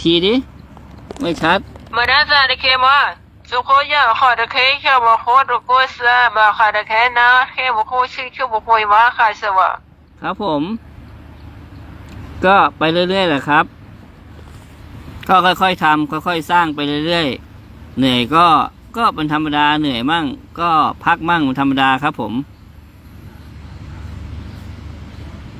ทีดิ ไม่ชัดมาด้าซาเดเคมาสุโคยาขอเดเคแค่บอกโคตรโกสาบาขาเดเคนะแค่บอกโคชื่อชื่อบอกโคยวาขาสวะครับผม ก็ไปเรื่อยๆแหละครับ ก็ค่อยๆทำค่อยๆสร้างไปเรื่อยๆ เหนื่อยก็ก็เป็นธรรมดาเหนื่อยมั่ง ก็พักมั่งเป็นธรรมดาครับผม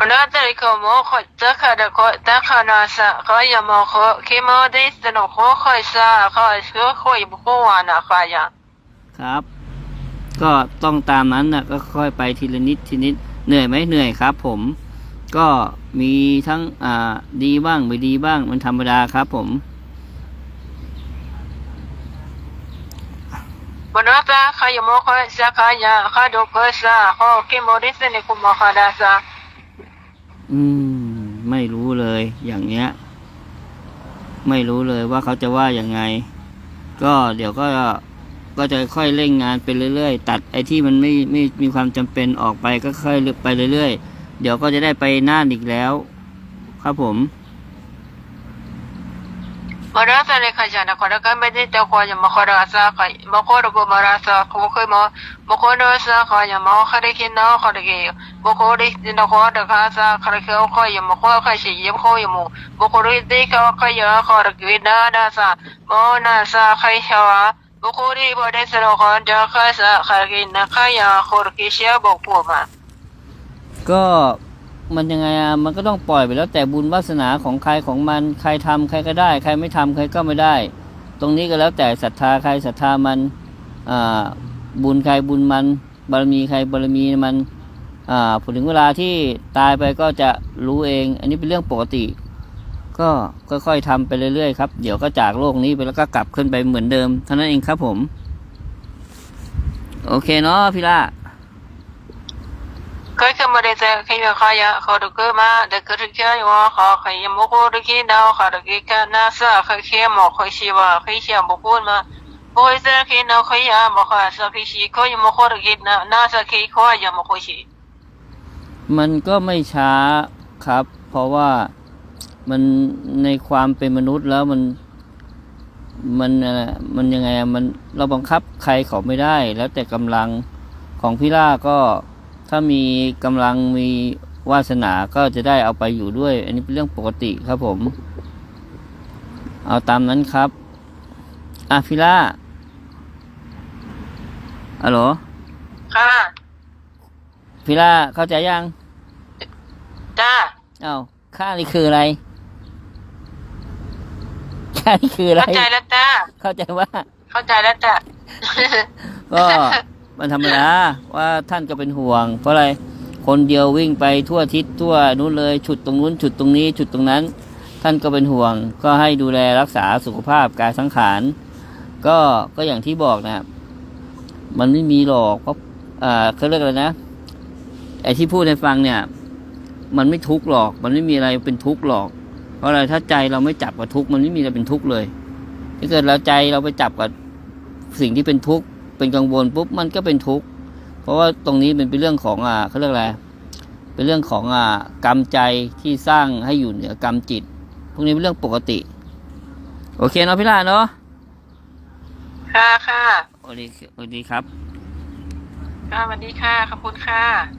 มาด้าซาเดเคมาขอจะขาเดเคตะขานาสะขอยามาขอเคมาเดสโนขอขอยซาขอชื่อขอยบอกโควานะขายาครับ ก็ต้องตามนั้นนะก็ค่อยไปทีละนิดทีนิดเหนื่อยไหมเหนื่อยครับ ผม ก็มีทั้งอ่าดีบ้างไม่ดีบ้างมันธรรมดาครับ ผมมาด้าซาขอยามาขอซาขายาขอดกซาขอเคมาเดสโนคุมาขาดาซา อืม ไม่รู้เลย อย่างเนี้ย ไม่รู้เลยว่าเขาจะว่ายังไง ก็เดี๋ยวก็ก็จะค่อยเร่งงานไปเรื่อยๆ ตัดไอ้ที่มันไม่ไม่มีความจำเป็นออกไปก็ค่อยไปเรื่อยๆ เดี๋ยวก็จะได้ไปน่านอีกแล้ว ครับผม มาราซาเลขจานะขอรักกันไม่ได้แต่ขออย่ามาขอราซาขอมาขอรักมาราซาขอเคยมามาขอราซาขออย่ามาขอได้กินนะขอได้กินมาขอได้กินนะขอได้ข้าซาขอได้ขออย่ามาขอขอสิยมขออย่ามามาขอได้ดีขอขออย่าขอได้กินนะนาซา มันยังไงอะมันก็ต้องปล่อยไปแล้วแต่บุญวาสนาของใครของมันใครทำใครก็ได้ ใครไม่ทำใครก็ไม่ได้ ตรงนี้ก็แล้วแต่ศรัทธาใครศรัทธามันอ่าบุญใครบุญมัน บารมีใครบารมีมันอ่าพอถึงเวลาที่ตายไปก็จะรู้เอง อันนี้เป็นเรื่องปกติ ก็ค่อยๆทำไปเรื่อยๆครับเดี๋ยวก็จากโลกนี้ไปแล้วก็กลับขึ้นไปเหมือนเดิมเท่านั้นเองครับผม โอเคเนาะพี่ละเคยมา ได้แต่ขยันขยันขอดูก็มาเด็กก็ถึงจะอยู่ขอขยันมุกดูกินดาวขอดูกินกันน่าสะขยันหมอกขยันว่าขยันบุกพูมาบุกเสียขยันขยันบุกขยันขยันขยันมุกดูกินน่าน่าสะขยันขยันมุกขยันมันก็ไม่ช้าครับ เพราะว่ามันในความเป็นมนุษย์แล้วมันมันอะไรมันยังไงมันเราบังคับใครเขาไม่ได้ แล้วแต่กำลังของพี่ล่าก็ ถ้ามีกำลังมีวาสนาก็จะได้เอาไปอยู่ด้วย อันนี้เป็นเรื่องปกติครับผม เอาตามนั้นครับอะพี่ล่าอะโหลค่ะพี่ล่าเข้าใจยังจ้าอ้าวค่านี่คืออะไรค่านี่คืออะไร เข้าใจแล้วจ้าเข้าใจว่า เข้าใจแล้วจ้าก็ มันธรรมดาว่าท่านก็เป็นห่วง เพราะอะไรคนเดียววิ่งไปทั่วทิศทั่วนู้นเลยฉุดตรงนู้นฉุดตรงนี้ฉุดตรงนั้น ท่านก็เป็นห่วง ก็ให้ดูแลรักษาสุขภาพกายสังขารก็ก็อย่างที่บอกนะครับมันไม่มีหรอกเพราะอ่าเขาเรียกอะไรนะไอ้ที่พูดให้ฟังเนี่ย มันไม่ทุกข์หรอก มันไม่มีอะไรเป็นทุกข์หรอก เพราะอะไรถ้าใจเราไม่จับกับทุกข์มันไม่มีอะไรเป็นทุกข์เลยถ้าเกิดเราใจเราไปจับกับสิ่งที่เป็นทุกข์ เป็นกังวลปุ๊บมันก็เป็นทุกข์เพราะว่าตรงนี้มันเป็นเรื่องของอ่าเขาเรียกอะไรเป็นเรื่องของอ่ากรรมใจที่สร้างให้อยู่เหนือกรรมจิต พวกนี้เป็นเรื่องปกติ โอเคเนาะพี่ล่าเนาะค่ะค่ะโอเคโอเคครับค่ะสวัสดีค่ะขอบคุณค่ะ